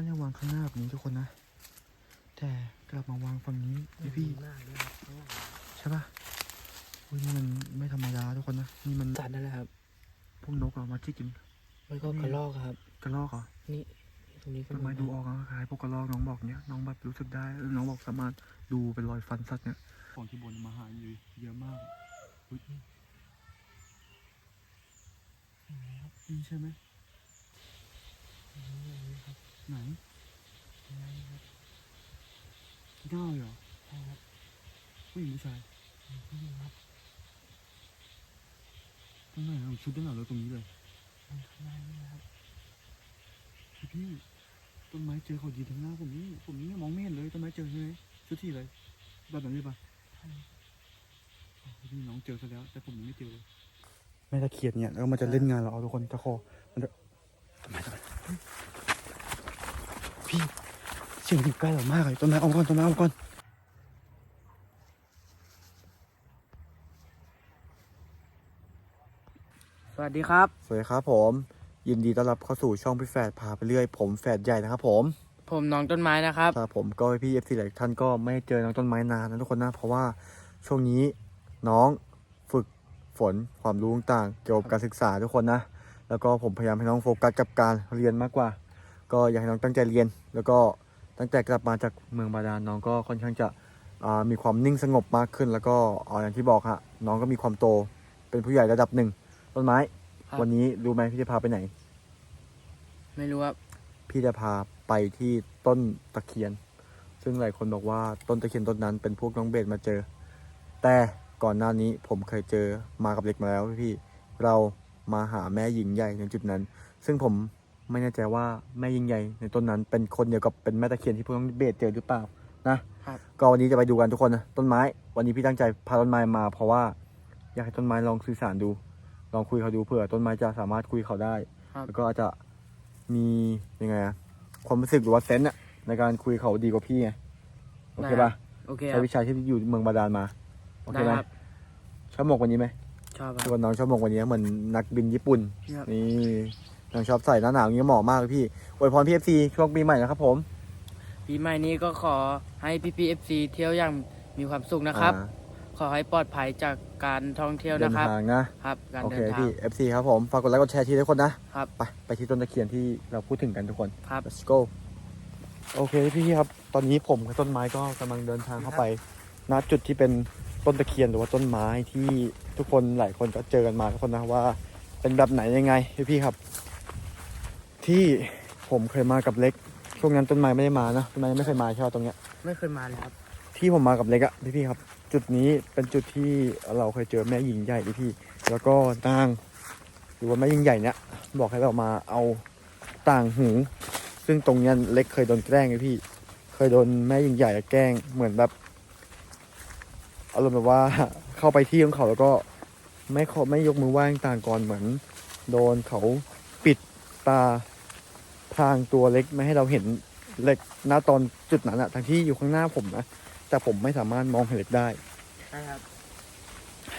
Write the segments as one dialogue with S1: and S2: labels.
S1: มันจะวางข้างหน้าแบบนี้ทุกคนนะ แต่กลับมาวางฝั่งนี้พี่พี่
S2: มากเลยครับข้างหลัง
S1: ใช่ปะอุ้ยนี่มันไม่ธรรมดาทุกคนนะ นี่มัน
S2: สัตว์นั่นแหละครับ
S1: พวกนกอะมาจิกกิน
S2: มันก็กระรอกครับ
S1: กระรอกเหรอ
S2: นี่ตรงนี้ก็
S1: ทำไมดูออกอะคล้ายพวกกระรอกน้องบอกเนี้ยน้องแบบรู้สึกได้แล้วน้องบอกสามารถดูเป็นรอยฟันสัตว์เนี่ยของที่บนมาหาอยู่เยอะมากอุ๊ยนี่ใช่ไหม ไหนได้เหรอ
S2: ใช่ครับ
S1: ผู้หญิงผู้ชาย
S2: ผู้หญิงครับ
S1: ตรงไหนเราชุดด้านหลังเราตรงนี้เลย
S2: มันข้างหน้านี่นะครับ
S1: พี่พี่ต้นไม้เจอเขาดีทั้งหน้าผมนี่ผมนี่มองไม่เห็นเลยต้นไม้เจอใช่ไหมชุดที่อะไรแบบนั้นเลยปะ
S2: ใช่
S1: อ๋อพี่น้องเจอซะแล้ว แต่ผมยังไม่เจอเลยแม่ตะเคียนเนี่ยแล้วมันจะเล่นงานเราเอาทุกคนตะคอมันจะทำไมทำไมเฮ้ย พี่เสียงอยู่ใกล้เรามากเลยต้นไม้เอามาก่อนต้นไม้เอามาก่อน
S2: สวัสดีครับ
S1: สวัสดีครับผม ยินดีต้อนรับเข้าสู่ช่องพี่แฝดพาไปเรื่อย ผมแฝดใหญ่นะครับผม
S2: ผมน้องต้นไม้นะครับ
S1: ครับผมก็พี่เอฟซีหลายท่านก็ไม่ได้เจอน้องต้นไม้นานนะทุกคนนะเพราะว่าช่วงนี้น้องฝึกฝนความรู้ต่างๆเกี่ยวกับการศึกษาทุกคนนะ แล้วก็ผมพยายามให้น้องโฟกัสกับการเรียนมากกว่า ก็อยากให้น้องตั้งใจเรียน แล้วก็ตั้งแต่กลับมาจากเมืองบาดาลน้องก็ค่อนข้างจะอ่ามีความนิ่งสงบมากขึ้น แล้วก็อ่าอย่างที่บอกฮะน้องก็มีความโตเป็นผู้ใหญ่ระดับหนึ่งต้นไม้
S2: ครับ
S1: วันนี้รู้ไหมพี่จะพาไปไหน
S2: ไม่รู้ว่า
S1: พี่จะพาไปที่ต้นตะเคียน ซึ่งหลายคนบอกว่าต้นตะเคียนต้นนั้นเป็นพวกน้องเบสมาเจอ แต่ก่อนหน้านี้ผมเคยเจอมากับเล็กมาแล้วพี่ๆเรามาหาแม่หญิงใหญ่ในจุดนั้น ซึ่งผม ไม่แน่ใจว่าแม่หญิงใหญ่ในต้นนั้น เป็นคนเดียวกับเป็นแม่ตะเคียนที่พวกน้องเบสเจอหรือเปล่านะครับก็วันนี้จะไปดูกันทุกคนนะต้นไม้ วันนี้พี่ตั้งใจพาต้นไม้มา เพราะว่าอยากให้ต้นไม้ลองสื่อสารดู ลองคุยเขาดูเผื่อต้นไม้จะสามารถคุยเขาได้
S2: ครับ
S1: แล้วก็อาจจะมียังไงอะความรู้สึกหรือว่าเซนส์อะในการคุยเขาดีกว่าพี่ไงโอเคปะ
S2: โอเคค
S1: ใช้
S2: รับ
S1: วิชาที่อยู่เมืองบาดาลมาโอเค
S2: ได้
S1: ไหม
S2: ครับ
S1: ชอบหมวกวันนี้ไหม
S2: ชอบค
S1: ช
S2: รับ
S1: วนน้องชอบหมวกวันนี้เหมือนนักบินญี่ปุ่น
S2: ครับ
S1: นี่ น้องชอบใส่หน้าหนาวอย่างนี้เหมาะมากเลยพี่อวยพรพี่เอฟซีช่วงปีใหม่นะครับผม
S2: ปีใหม่นี้ก็ขอให้พี่พีเอฟซีเที่ยวอย่างมีความสุขนะครับ
S1: อ่า
S2: ขอให้ปลอดภัยจากการท่องเที่ยว
S1: เดิน
S2: นะครับ
S1: ทางนะ
S2: ครับ การ
S1: โอ
S2: เดิ
S1: เคน
S2: ทาง
S1: พี่เอฟซีครับผมฝากกดไลค์กดแชร์ที่ทุกคนนะครับ ไปไปที่ต้นตะเคียนที่เราพูดถึงกันทุกคน
S2: ครับ
S1: let's go โอเคพี่ครับ ตอนนี้ผมกับต้นไม้ก็กำลังเดินทางเข้าไปณจุดที่เป็นต้นตะเคียนหรือว่าต้นไม้ที่ทุกคนหลายคนก็เจอกันมาทุกคนนะว่า เป็นแบบไหนยังไงพี่พี่ครับ ที่ผมเคยมากับเล็ก ช่วงนั้นต้นไม้ไม่ได้มานะต้นไม้ไม่เคยมาใช่ไหมตรงเนี้ย
S2: ไม่เคยมาเลยครับ
S1: ที่ผมมากับเล็กอะพี่พี่ครับ จุดนี้เป็นจุดที่เราเคยเจอแม่หญิงใหญ่พี่พี่แล้วก็นางหรือว่าแม่หญิงใหญ่เนี่ยบอกให้เรามาเอาต่างหู ซึ่งตรงเนี้ยเล็กเคยโดนแกล้งพี่พี่ เคยโดนแม่หญิงใหญ่แกล้งเหมือนแบบอารมณ์แบบว่าเข้าไปที่ของเขาแล้วก็ไม่ขอไม่ยกมือไหว้ต่างก่อนเหมือน โดนเขาปิดตา พรางตัวเล็กไม่ให้เราเห็นเล็กณตอนจุดนั้นอะทั้งที่อยู่ข้างหน้าผมนะแต่ผมไม่สามารถมองเห็นเล็กได้
S2: ใช่ครับ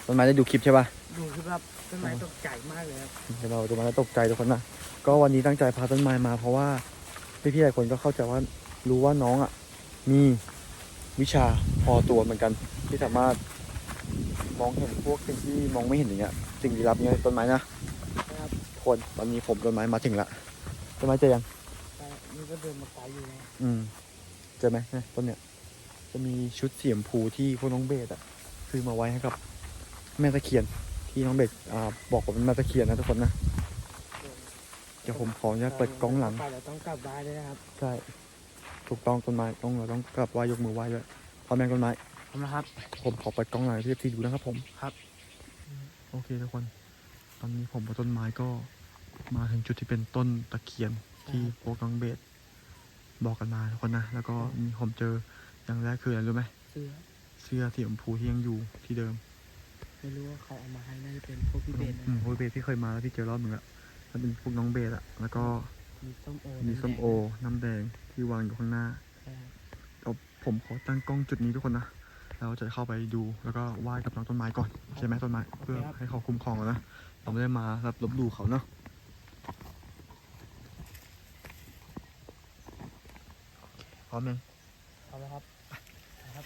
S1: ต้นไม้ได้ดูคลิปใช่ปะ
S2: ดูคือแบบต้นไม้ตกใจมากเลยครับ
S1: เดี๋ยวเราต้นไม้ตกใจทุกคนนะก็วันนี้ตั้งใจพาต้นไม้มา เพราะว่าพี่ๆหลายคนก็เข้าใจว่ารู้ว่าน้องอะมีวิชาพอตัวเหมือนกัน ที่สามารถมองเห็นพวกสิ่งที่มองไม่เห็นอย่างเงี้ยสิ่งลี้ลับเงี้ยต้นไม้นะ
S2: ครับ
S1: ทุกคนตอนนี้ผมต้นไม้มาถึงละ ต้นไม้เจอยัง
S2: แต่นี่ก็เดินมาไกลอยู่นะ
S1: อืมเจอไหมเนี่ยต้นเนี้ยจะมีชุดเสียมพูที่พวกน้องเบสอะซื้อมาไว้ให้กับ แม่ตะเคียน ที่น้องเบสอ่าบอกว่าเป็นแม่ตะเคียนนะทุกคนนะเดี๋ยวผมขออนุญาตเปิดกล้องหลัง
S2: ไปแล้วต้องกลับบ้านด้วยนะครับ
S1: ใช่ ถูกต้องต้นไม้ต้องเราต้องกลับไหว้ยกมือไหว้ด้วยพร้อมแมงต้นไม้
S2: ทำนะครับ
S1: ผมขอเปิดกล้องหลังให้พี่ทีดูนะครับผม
S2: ครับ
S1: โอเคทุกคน ตอนนี้ผมกับต้นไม้ก็ มาถึงจุดที่เป็นต้นตะเคียนที่พวกน้องเบสบอกกันมาทุกคนนะ แล้วก็มีผมเจออย่างแรกคืออะไรรู้ไหม
S2: เสื้อ
S1: เสื้อสีชมพูที่ยังอยู่ที่เดิม
S2: ไม่รู้ว่าใครเอามาให้น่าจะเป็นพวกพี่เบนนะ
S1: อืมพวกเบสที่เคยมาแล้วพี่เจอรอบหนึ่งละแล้วเป็นพวกน้องเบสอะแล้วก็
S2: มีส้มโอ
S1: มีส้มโอ น้ำแดงที่วางอยู่ข้างหน้า
S2: ใช่ครับ
S1: เอาผมขอตั้งกล้องจุดนี้ทุกคนนะเราจะเข้าไปดูแล้วก็ไหว้กับน้องต้นไม้ก่อนใช่ไหมต้นไม้เพื่อให้เขาคุ้มครองเรานะเราไม่ได้มารับลบดูเขาเนาะ พร้อมยัง
S2: เอาละครับครับ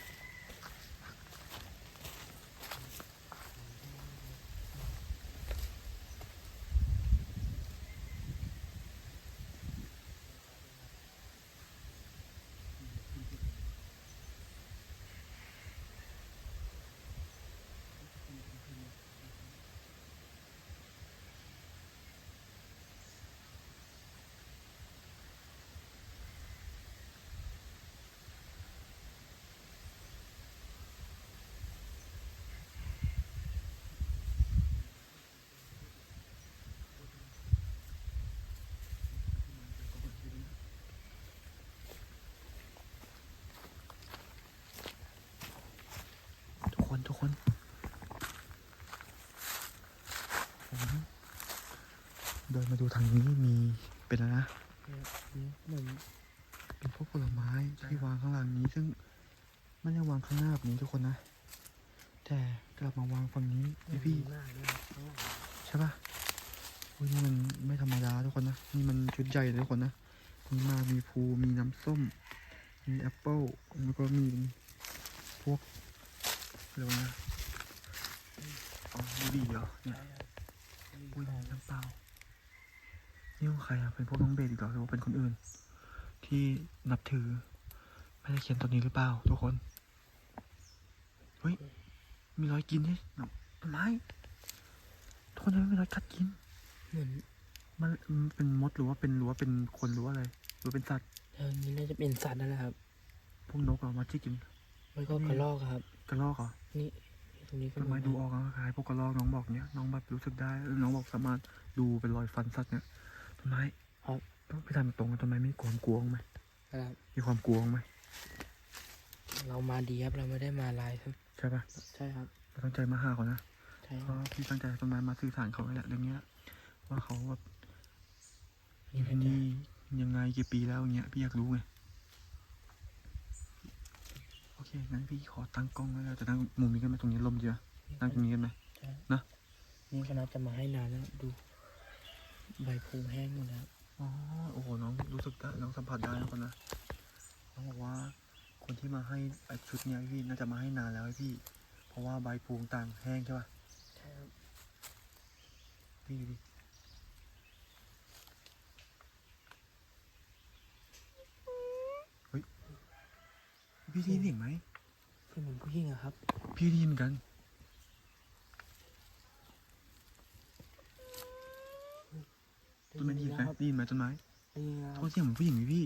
S1: ทุกคนทุกคนผม เดินมาดูทางนี้มีเป็นอะไรนะ
S2: เหมือน
S1: เป็นพวกผลไม้ที่วางข้างหลังนี้ ซึ่งไม่ได้วางข้างหน้าแบบนี้ทุกคนนะ แต่กลับมาวางฝั่งนี้พี่พี่
S2: หน้าด้วยครับข้างหลัง
S1: ใช่ปะอุ้ยนี่มันไม่ธรรมดาทุกคนนะนี่มันชุดใหญ่เลยทุกคนนะมีมากมีภูมีน้ำส้ม มีแอปเปิลแล้วก็มีพวกอะไรวะนะอ๋อดูดีเหรอเนี่ยอุ้ยน้ำเปล่า นี่ของใครอะเป็นพวกน้องเบสอีกเหรอหรือว่าเป็นคนอื่น ที่นับถือไม่ได้เขียนตัวนี้หรือเปล่าทุกคน เฮ้ย มีรอยกินนี่ต้นไม้ทุกคนทำไมมีรอยกัดกิน
S2: เหมือน
S1: มันมันเป็นมดหรือว่าเป็นหรือว่าเป็นคนหรือว่าอะไรหรือเป็นสัตว์
S2: เออนี่น่าจะเป็นสัตว์นั่นแหละครับ
S1: พวกนกเหรอมาจิกกิน
S2: ไม่ก็กระรอกอะครับ
S1: กระรอกเหรอ
S2: นี่ตรงนี้ก็
S1: ทำไมดูออกอะคล้ายพวกกระรอกน้องบอกเนี้ยน้องแบบรู้สึกได้แล้วน้องบอกสามารถดูเป็นรอยฟันสัตว์เนี่ย ต้นไม้
S2: ครับ
S1: ต้องไปทำตรงกันต้นไม้มีความกลัวบ้างไหม
S2: นะครับ
S1: มีความกลัวบ้างไหม
S2: เรามาดีครับ เราไม่ได้มาลายครับ
S1: ใช่ปะ
S2: ใช่ครับ
S1: เราตั้งใจมาหาเขานะ
S2: ใช่
S1: เพ
S2: ครั
S1: ราะ
S2: บ
S1: พี่ตั้งใจให้ต้นไม้มาสื่อสารเขาแหละเรื่องเนี้ยว่าเขาแบบอ
S2: นี่
S1: ยู่
S2: เป็
S1: ที่
S2: น
S1: นี่ยังไงกี่ปีแล้วอย่างเงี้ยพี่อยากรู้ไงโอเคงั้นพี่ขอตั้งกล้องไว้แล้วจะนั่งมุมนี้กันไหมตรงนี้ลมเยอะนั่งตรงนี้กันไหม
S2: ใช่
S1: นะ
S2: นี่คณะจะมาให้นานแล้วดู ใบพูแห้งหมดแล้ว
S1: อ๋อโอ้โหน้องรู้สึกได้น้องสัมผัสได้นะคนนะน้องบอกว่าคนที่มาให้ไอชุดเนี้ยพี่น่าจะมาให้นานแล้วพี่ เพราะว่าใบพลูต่างแห้งใช่ป่ะ
S2: ใช่ครับ
S1: พี่ดูดิเฮ้ยพี่ได้ยินเสียงไหม
S2: เพื่อนเหมือนผู้หญิงอะครับ
S1: พี่ได้ยินเหมือนกัน ต้นไม้ได้ยินไหม
S2: ครับ
S1: ได้ยินไหมต้นไม้
S2: ได้ยินนะค
S1: โท
S2: รับ
S1: ษเสียงเหมือนผู้หญิงไหมพี่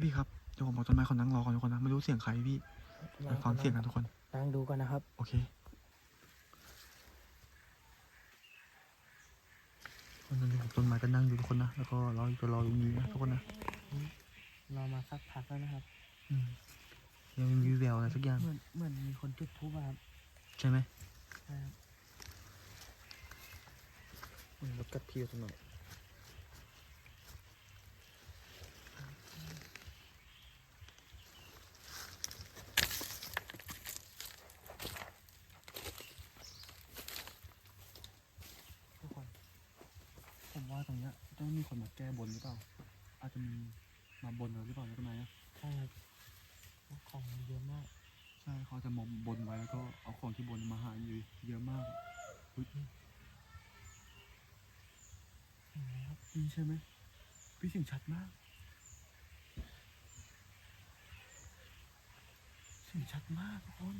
S1: พี่ครับเดี๋ยวผมบอกต้นไม้คนนั่งรอก่อนทุกคนนะไม่รู้เสียงใครพี่ไปฟังเสียงกันทุกคน
S2: นั่งดูกันนะครับ
S1: โอเคคนนั้นผมต้นไม้ก็นั่งอยู่ทุกคนนะแล้วก็รออยู่ตัวรอตรงนี้นะทุกคนนะ
S2: รอมาสักพักแล้วนะครับ
S1: อืมยังไม่มีวี่แววอะไรสักอย่าง
S2: เหมือนเหมือนมีคนจุดธูปอะครับ
S1: ใช่ไหม
S2: ใช่ครับ
S1: รถกัดเพี่ตรงไหนทุกคนผมว่าตรงเนี้ยต้องมีคนมาแก้บนหรือเปล่า อาจจะมีมาบนเราหรือเปล่าในต้นไม้นะ
S2: ใช่ครับของเยอะมาก
S1: ใช่เขาจะมอมบนไว้แล้วก็เอาของที่บนมาหาอยู่เยอะมากอุ๊ย
S2: ครับ
S1: นี่ใช่ไหมพี่เสียงชัดมากเสียงชัดมากทุกคน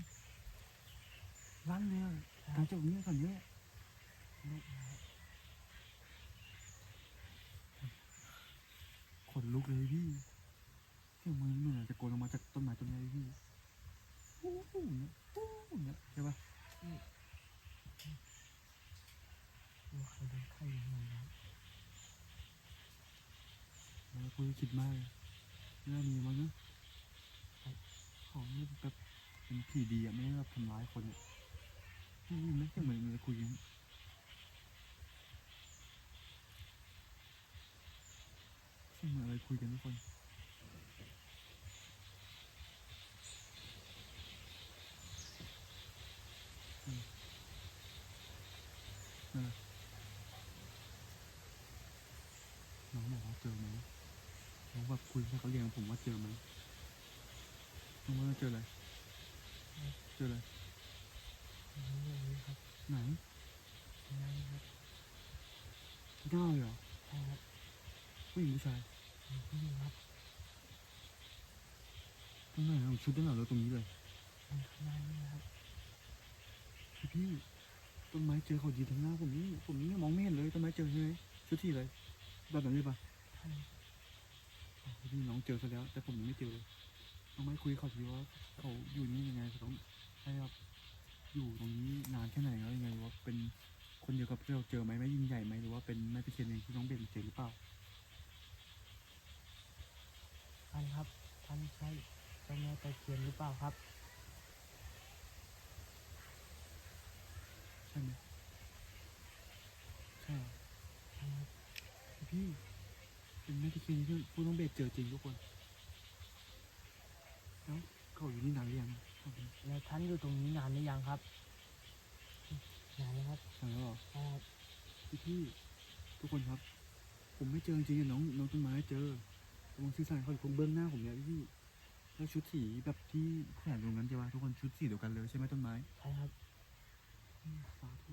S1: ลั่นเลยอหลังจากนี้ก่อนเนี้ยขนลุกเลยพี่เสียงมันเหมือนจะโกนออกมาจากต้นไม้ต้นไม้พี่โอ้เนี่ยโอ้เนี่ยใช่ปะ
S2: ดูใครเดินเข้าอยู่เหมือนกัน
S1: แล้ว คุยคิดมากเลยน่ามีมั้งนะของนี่แบบเป็นผีดีอะไม่ได้แบบทำร้ายคนอะนี่ไม่ใช่เหมือนเราคุยกันใช่เหมือนอะไรคุยกันทุกคนอืมนั่นแหละน้องบอกว่าเจอไหมน้องบอก แบบคุยกับเขาเรียงผมว่าเจอไหมผมว่าเจออะไร เจออะไร
S2: นี่ครับ
S1: ไหน
S2: นั่นครับ
S1: ไม่ได้เหรอ
S2: ใช่ครับ
S1: ผู้หญิงผู้ชาย
S2: นี่ครับ
S1: ตรงไหนเอาชุดด้านหลังเราตรงนี้เลย
S2: มันข้างหน้านี่ครับ
S1: พี่พี่ต้นไม้เจอเขายืนทางหน้าผมนี่ผมนี่มองไม่เห็นเลยต้นไม้เจอใช่ไหมชุดที่เลยแบบนั้นเลยปะ
S2: ใช่
S1: อ้าว พี่น้องเจอซะแล้ว แต่ผมยังไม่เจอเลยน้องไม่คุยกับเขาทีว่าเขาอยู่นี่ยังไงเขาต้องให้แบบอยู่ตรงนี้นานแค่ไหนแล้วยังไงว่าเป็นคนเดียวกับที่เราเจอไหมไม่ยิ่งใหญ่ไหมหรือว่าเป็นแม่ตะเคียนเองที่น้องเบนเจอหรือเปล่า
S2: ท่านครับท่านใช่เจ้าแม่ตะเคียนหรือเปล่าครับ
S1: ใช่ไหมใช่เหรอ
S2: ใช่ครับ
S1: พี่ เป็นแม่ตะเคียนที่ผู้น้องเบนเจอจริงทุกคนแล้วเขาอยู่นี่นานหรือยังครับผม
S2: แล้วท่านอยู่ตรงนี้นานหรือยังครับ นานแล้วครับ
S1: นานแล้วเหรอ
S2: ใช่ครับ
S1: พี่พี่ทุกคนครับ ผมไม่เจอจริงๆอะน้องน้องต้นไม้เจอตรงสื่อสารเขาอยู่ตรงเบื้องหน้าผมเนี่ยพี่พี่แล้วชุดสีแบบที่แขวนตรงนั้นใช่ปะทุกคนชุดสีเดียวกันเลยใช่ไหมต้นไม้
S2: ใช่ครับ
S1: อืมสาธุ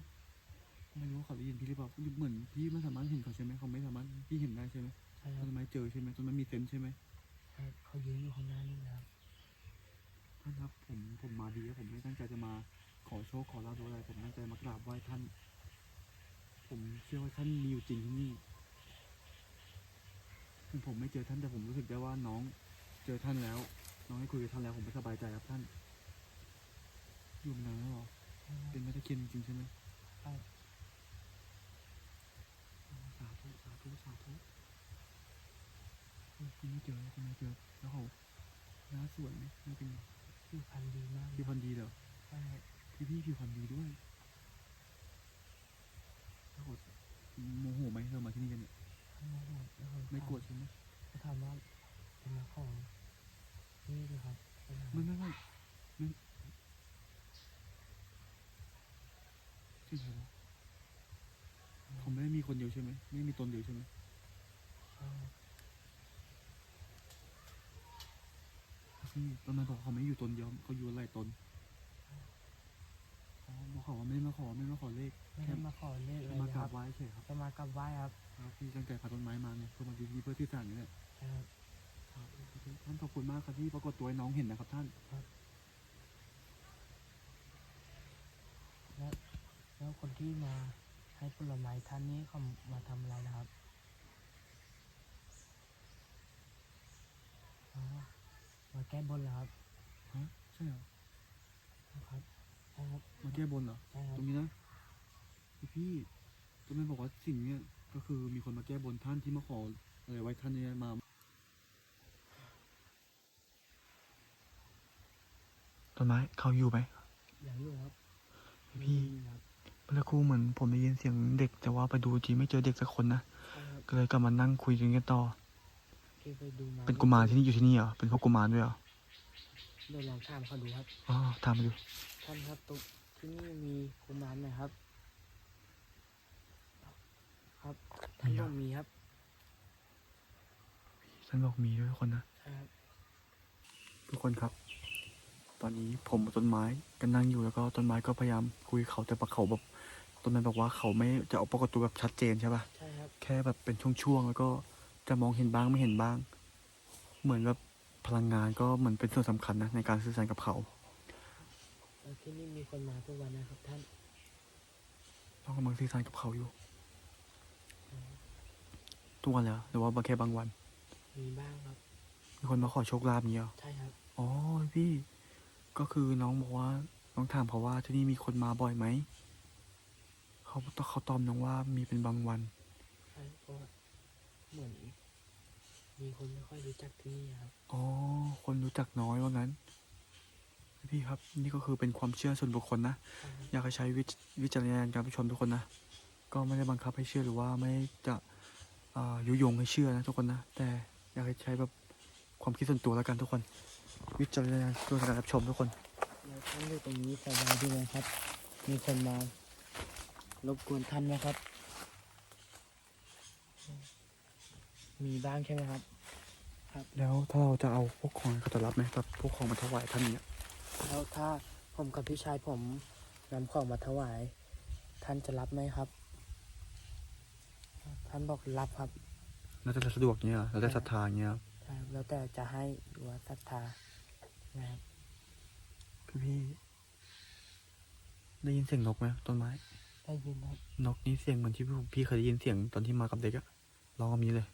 S1: ไม่รู้ว่าเขาได้ยินพี่หรือเปล่าเหมือนพี่ไม่สามารถเห็นเขาใช่ไหมเขาไม่สามารถพี่เห็นได้ใช่ไหม
S2: ใช่ครับ
S1: ต้นไม้เจอใช่ไหมต้นไม้มีเซนส์ใช่ไหม
S2: ใช่เขายืนอยู่ข้างหน้านี่นะครับ
S1: ท่านครับผมผมมาดีครับผมไม่ตั้งใจจะมาขอโชคขอลาบหรืออะไรผมตั้งใจมากราบไหว้ท่าน ผมเชื่อว่าท่านมีอยู่จริงที่นี่ถึงผมไม่เจอท่านแต่ผมรู้สึกได้ว่าน้องเจอท่านแล้ว น้องให้คุยกับท่านแล้วผมก็สบายใจครับท่าน อยู่มานานแล้วเหรอ
S2: ใช่ครับ
S1: เป็นแม่ตะเคียนจริงๆใช่ไหม
S2: ใช่
S1: อ๋อสาธุสาธุสาธุเฮ้ย คุณไม่เจอคุณไม่เจอแล้วเขาหน้าสวยไหมไม่เป็นไง
S2: ผิวพรรณดีมาก
S1: ผิวพรรณดีเหรอ
S2: ใช่ครับ
S1: พี่พี่ผิวพรรณดีด้วยแล้วเขาโมโหไหมเรามาที่นี่กันเนี่ย
S2: ท่านโมโหแล้วเขา
S1: ไม่โกรธใช่ไหม
S2: เขาถามว่าเป็นมาของนี่เลยครับเป็นมา
S1: ไม่ไม่ไม่ไม่จริงเหรอเขาไม่ได้มีคนเดียวใช่ไหมไม่มีตนเดียวใช่ไหม
S2: ใช่ ครับ
S1: พี่ตอนนั้นบอกเขาไม่อยู่ตนเดียวเขาอยู่หลายตนอ๋อบอกเขาว่าไม่มาขอไม่มาขอเลข
S2: ไม่ได้มาขอเลขอะไร
S1: มา
S2: นะ
S1: ก
S2: ค
S1: รา
S2: รั
S1: บ บไหว้เฉยครับ
S2: จะมากราบไหว้ครับ
S1: ครับพี่ตั้งใจพาต้นไม้มาไงเพื่อมาดีที่เพื่อที่สั่งนี่แหละ
S2: ใช่ครับ
S1: ท่านขอบคุณมากครับที่ปรากฏตัวให้น้องเห็นนะครับ ท่าน
S2: แล้วแล้วคนที่มาให้ผลไม้ท่านนี้เขามาทำอะไรนะครับอ๋อ มาแก้บนเหรอครับ
S1: ฮะใช่เหรอ
S2: ครับใช่ครับ
S1: มาแก้บนเหรอ
S2: ใช่ครับ
S1: ตรงนี้นะพี่พี่ต้นไม้บอกว่าสิ่งเนี้ยก็คือมีคนมาแก้บนท่านที่มาขออะไรไว้ท่านเนี่ยมาต้นไม้เขาอยู่ไหม
S2: อย่างนี้ครับ
S1: พี่
S2: นี่ครับ
S1: เมื่อสักครู่เหมือนผมได้ยินเสียงเด็ก แต่ว่าไปดูจริงไม่เจอเด็กสักคนนะ
S2: ใช่ครับ
S1: ก็เลยกลับมานั่งคุยกันต่อ
S2: ที่ไปดูมา
S1: เป็นกุมารที่นี่อยู่ที่นี่เหรอ เป็นพวกกุมารด้วยเหรอ
S2: เดี๋ยวลองถามเขาดูครับ
S1: อ๋อถามมาดู
S2: ท่านครับตรงที่นี่มีกุมารไหมครับ ครับท่านต้องมีครับ
S1: ท่านบอกมีด้วยทุกคนนะ
S2: ใช่ครับ
S1: ทุกคนครับ ตอนนี้ผมกับต้นไม้ก็นั่งอยู่แล้วก็ต้นไม้ก็พยายามคุยกับเขาแต่ปะเขาแบบต้นไม้บอกว่าเขาไม่จะเอาปรากฏตัวแบบชัดเจนใช่ปะ
S2: ใช่ครับ
S1: แค่แบบเป็นช่วงๆแล้วก็ จะมองเห็นบ้างไม่เห็นบ้าง เหมือนแบบพลังงานก็เหมือนเป็นส่วนสำคัญนะในการสื่อสารกับเขา
S2: แล้วที่นี่มีคนมาทุกวันนะครับท่าน
S1: ต้องกำลังสื่อสารกับเขาอยู่ ทุกวันแล้วหรือว่าแค่บางวัน
S2: มีบ้างครับ
S1: มีคนมาขอโชคลาภเนี้ยเหรอ
S2: ใช่ครับ
S1: อ๋อพี่ ก็คือน้องบอกว่าน้องถามเขาว่าที่นี่มีคนมาบ่อยไหม เขาเขาตอบน้องว่ามีเป็นบางวัน
S2: ใช่ เพราะว่าเหมือน มีคนไม่ค่อยรู้จักที่นี่ครับ
S1: อ๋อ คนรู้จักน้อยว่างั้น พี่ครับ นี่ก็คือเป็นความเชื่อส่วนบุคคลนะ
S2: ใช่ครับ
S1: อยากให้ใช้วิจวิจารณญาณการผู้ชมทุกคนนะ ก็ไม่ได้บังคับให้เชื่อหรือว่าไม่จะอ่ายุยงให้เชื่อนะทุกคนนะ แต่อยากให้ใช้แบบความคิดส่วนตัวแล้วกันทุกคน วิจารณญาณตัวการรับชมทุกคน
S2: แล้วท่านอยู่ตรงนี้สบายดีไหมครับ มีคนมารบกวนท่านไหมครับ มีบ้างใช่ไหมครับคครับ
S1: แล้วถ้าเราจะเอาพวกของเขาจะรับไหมแบบพวกของมาถวายท่านเนี่ย
S2: แล้วถ้าผมกับพี่ชายผมนำของมาถวาย ท่านจะรับไหมครับ ท่านบอกรับครับ
S1: น่าจะสะดวกเงี้ยเหรอเราได้ศรัทธาเงี้ยครับ
S2: ใช่ครับแล้วแต่จะให้หรือว่าศรัทธานะครับ
S1: พี่พี่ได้ยินเสียงนกไหมต้นไม้
S2: ได้ยินครับ
S1: นกนี้เสียงเหมือนที่พี่พี่เคยได้ยินเสียงตอนที่มากับเด็กอะร้องแบบนี้เลย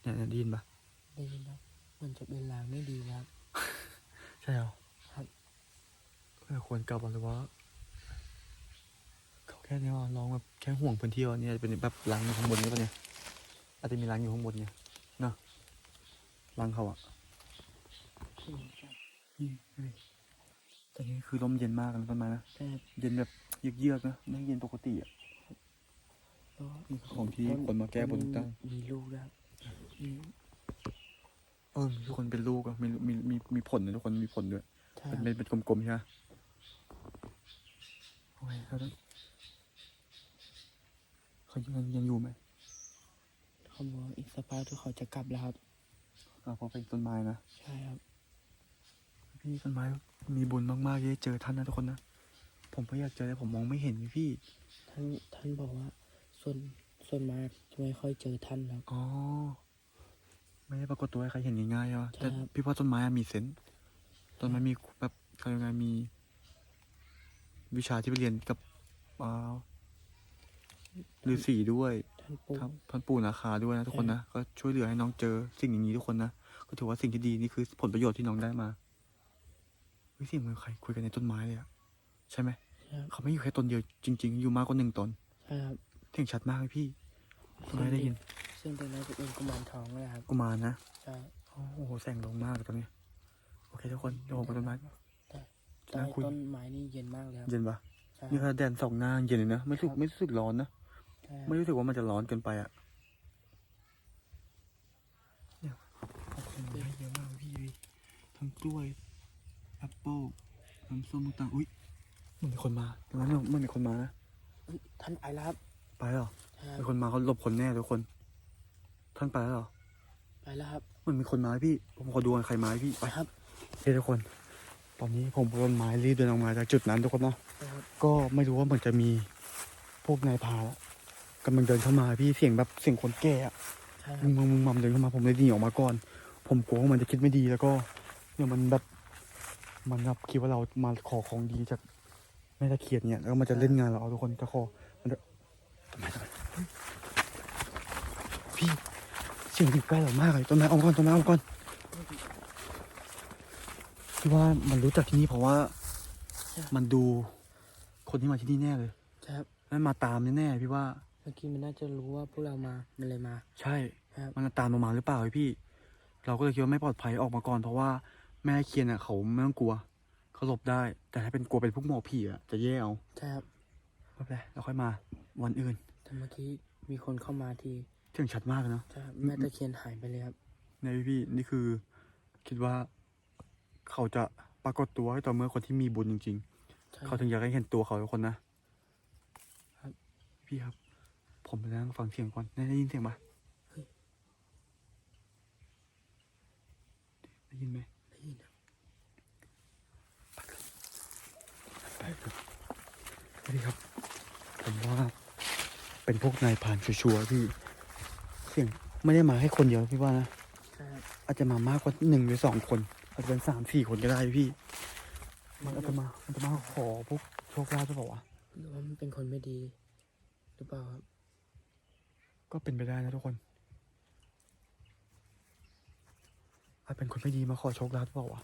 S1: เนี่ยเนี่ยได้ยินปะ
S2: ได้ยินครับเหมันจะเป็นลางไม่ดีนะครับ
S1: ใช่เหรอ
S2: ครับ
S1: เออควรกลับหรือว่าเขาแค่เนี้ว่าร้องแบบแค่ห่วงพื้นที่ว่าเนี่ยเป็นแบบรังอยู่ข้างบนนี่ปะเนี่ยอาจจะมีรังอยู่ข้างบนไงเนาะรังเขาอะ
S2: อืมครับ
S1: นี่ดูดิตอนนี้คือลมเย็นมากนะต้นไม้นะ
S2: แต่
S1: เย็นแบบเยือกๆนะไม่เย็นปกติอะ
S2: ก็
S1: นี่คือของที่คนมาแก้บนตั้ง
S2: มีลูกแล้วอืม
S1: เออมีทุกคนเป็นลูกอะมีมีมีมีผลนะทุกคนมีผลด้วย
S2: ใช่
S1: เป็น
S2: ค
S1: เป็
S2: รับ
S1: นเป็นกลมๆใช่ไหมโอ้ยเขาต้องเขายังยังอยู่ไหม
S2: เขาบอกว่าอีกสักพักที่เขาจะกลับแล้วครับ
S1: อ่าเพราะเป็นต้นไม้นะ
S2: ใช่ครับ
S1: พี่ต้นไม้มีบุญมากๆที่ได้เจอท่านนะทุกคนนะผมก็อยากเจอแต่ผมมองไม่เห็นพี่
S2: ท่านท่านบอกว่า ส่วนส่วนมากจะไม่ค่อยเจอท่านครับ
S1: อ๋อ ไม่ได้ปรากฏตัวให้ใครเห็นง่ายๆใช่ปะ
S2: ใช่
S1: แต่
S2: ครับ
S1: พี่ว่าต้นไม้อะมีเซนส์ต้นไม้มีแบบเขาเรียกไงมี วิชาที่ไปเรียนกับอ่าฤาษีด้วย
S2: ท่านปู่
S1: ครับท่านปู่นาคาด้วยนะทุกคนนะก็ช่วยเหลือให้น้องเจอสิ่งอย่างนี้ทุกคนนะก็ถือว่าสิ่งที่ดีนี่คือผลประโยชน์ที่น้องได้มาเฮ้ยเสียงเหมือนใครคุยกันในต้นไม้เลยอะใช่ไหม
S2: ใช่ครับ
S1: เขาไม่อยู่แค่ตนเดียวจริง ๆ อยู่มากกว่าหนึ่งตน
S2: ใช่ครับ
S1: เสียงชัดมากเลยพี่ต้นไม้ได้ยิน
S2: ซึ่งตรงนั้นจะเป็นกุมารทองนะครับ
S1: กุมารนะ
S2: ใช่
S1: โอ้โหแสงลงมากเลยตอนนี้ โอเคทุกคนเดี๋ยวผมไปต้นไม้
S2: ใต้
S1: จะนั่งคุย
S2: ต้นไม้นี่เย็นมากเลยครับ
S1: เย็นปะ
S2: ใช่
S1: นี่
S2: ค
S1: ถ้า
S2: รับ
S1: แดนสองหน้าเย็นเลยนะไม่รู้สึก
S2: ครับ
S1: ไม่รู้สึกร้อนนะ
S2: ใช่ครับ
S1: ไม่รู้สึกว่ามันจะร้อนเกินไปอะเนี่ยโอ้โหให้เยอะมากพี่ดูดิทั้งกล้วยแอปเปิ้ลน้ำส้มต่างๆอุ้ยมันมีคนมาตรงนั้นเนี่ยมันมีคนมานะ
S2: เฮ้ยท่านไปแล้วครับ
S1: ไปแล้วเหรอ
S2: ใช่ค
S1: มี
S2: รับ
S1: คนมาเขาหลบคนแน่ทุกคน ท่านไปแล้วเหรอ
S2: ไปแล้วครับ
S1: มันมีคนมาพี่ ผมขอดูว่าใครมาพี่
S2: ไป
S1: ไป
S2: ครับ
S1: เฮ้ยทุกคน ตอนนี้ผมบนไม้รีบเดินออกมาจากจุดนั้นทุกคนเนาะ
S2: ไปครับ
S1: ก็ไม่รู้ว่ามันจะมีพวกนายพรานอะกำลังเดินเข้ามาพี่เสียงแบบเสียงคนแก่อะ
S2: ใช่ค
S1: มึ
S2: รับ
S1: งมึงมึงมัมเดินเข้ามาผมเลยหนีออกมาก่อน ผมกลัวว่ามันจะคิดไม่ดีแล้วก็เนี่ยมันแบบมันแบบคิดว่าเรามาขอของดีจากแม่ตะเคียนเนี่ยแล้วมันจะเล่นงานเราเอาทุกคนจะขอมันจะทำไมทำไมเฮ้ยพี่เสียงอยู่ใกล้เรามากเลยต้นไม้เอามาก่อนต้นไม้เอามาก่อนพี่ว่ามันรู้จักที่นี่เพราะว่า มันดูคนที่มาที่นี่แน่เลย
S2: ใช่ครับ
S1: แล้วมาตามแน่ๆพี่ว่า
S2: เมื่อกี้มันน่าจะรู้ว่าพวกเรามามันเลยมา
S1: ใช่
S2: ครับ
S1: มันตามเรามาหรือเปล่าพี่ เราก็เลยคิดว่าไม่ปลอดภัยออกมาก่อนเพราะว่าแม่เคียนอะเขาไม่ต้องกลัวเขาหลบได้ แต่ถ้าเป็นกลัวเป็นพวกหมอผีอะจะแย่เอา
S2: ใช่ครับ
S1: ไม่เป็นไรเราค่อยมาวันอื่น
S2: แต่เมื่อกี้มีคนเข้ามาที่
S1: เสียงชัดมากเลยเนาะ
S2: ใช่ครับแม่ตะเคียนหายไปเลยครับ
S1: เนี่ยพี่พี่นี่คือคิดว่าเขาจะปรากฏตัวให้ต่อเมื่อคนที่มีบุญจริง
S2: ใช่
S1: ๆเขาถึงอยากให้เห็นตัวเขาทุกคนนะครับ พี่ครับ ผมไปนั่งฟังเสียงก่อนได้ยินเสียงปะได้ยินไหม
S2: ได้ยินครับ
S1: ไปครับสวัสดีครับ ผมว่าเป็นพวกนายผ่านชัวร์ๆพี่เสียงไม่ได้มาให้คนเดียวพี่ว่านะ
S2: ใช่ครับ
S1: อาจจะมามากกว่าหนึ่งหรือสองคน อาจจะเป็นสามสี่คนก็ได้พี่ มันอาจจะมามันจะมาขอพวกโชคลาภหรือเปล่าวะ
S2: หรือว่ามันเป็นคนไม่ดี หรือเปล่าครับ
S1: ก็เป็นไปได้นะทุกคน อาจเป็นคนไม่ดีมาขอโชคลาภหรือเปล่าวะ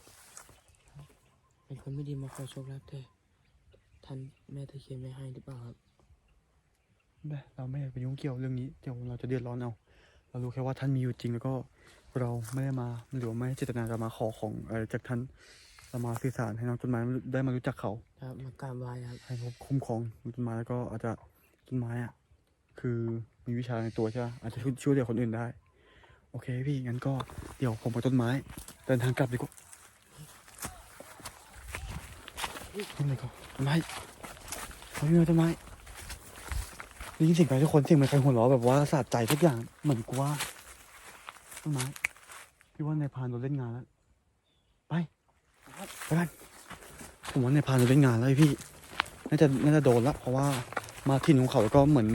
S2: เป็นคนไม่ดีมาขอโชคลาภแต่ท่านแม่ตะเคียนไม่ให้หรือเปล่าครับ
S1: ไม่เราไม่อยากไปยุ่งเกี่ยวเรื่องนี้เดี๋ยวเราจะเดือดร้อนเอา เรารู้แค่ว่าท่านมีอยู่จริงแล้วก็เราไม่ได้มาหรือว่าไม่ได้เจตนาจะมาขอของอะไรจากท่านเรามาสื่อสารให้น้องต้นไม้ได้มารู้จักเขา
S2: ครับมากราบไหว้ครับ
S1: ให้เขาคุ้มครองต้นไม้แล้วก็อาจจะต้นไม้อะคือมีวิชาในตัวใช่ไหมอาจจะช่วยช่วยเหลือคนอื่นได้ โอเคพี่งั้นก็เดี๋ยวผมกับต้นไม้เดินทางกลับดีกว่านี่เลยก็ต้นไม้เขาอยู่ในต้นไม้ ได้ยินเสียงไปทุกคนเสียงเหมันใครหัวเราะแบบว่าสะใจทุกอย่างเหมือนกูว่าต้นไม้พี่ว่านายพรานโดนเล่นงานแล้ว ไป
S2: ครับ
S1: ไปกันผมว่านายพรานโดนเล่นงานแล้วพี่น่าจะน่าจะโดนละเพราะว่ามาถิ่นของเขาแล้วก็เหมือน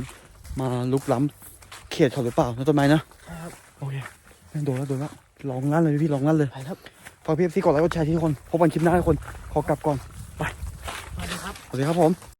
S1: มาลุกล้ำเขตเขาหรือเปล่านะต้นไม้นะ
S2: ใช่ครับ
S1: โอเคแม่งโดนแล้วโดนแล้วลองลั่นเลยพี่ลองลั่นเลย
S2: ไปครับ
S1: ฝากพี่เอฟซีกดไลค์กดแชร์ที่ทุกคนพบกันคลิปหน้าทุกคนขอกลับก่อน
S2: สวัสดีครับ
S1: สวัสดีครับผม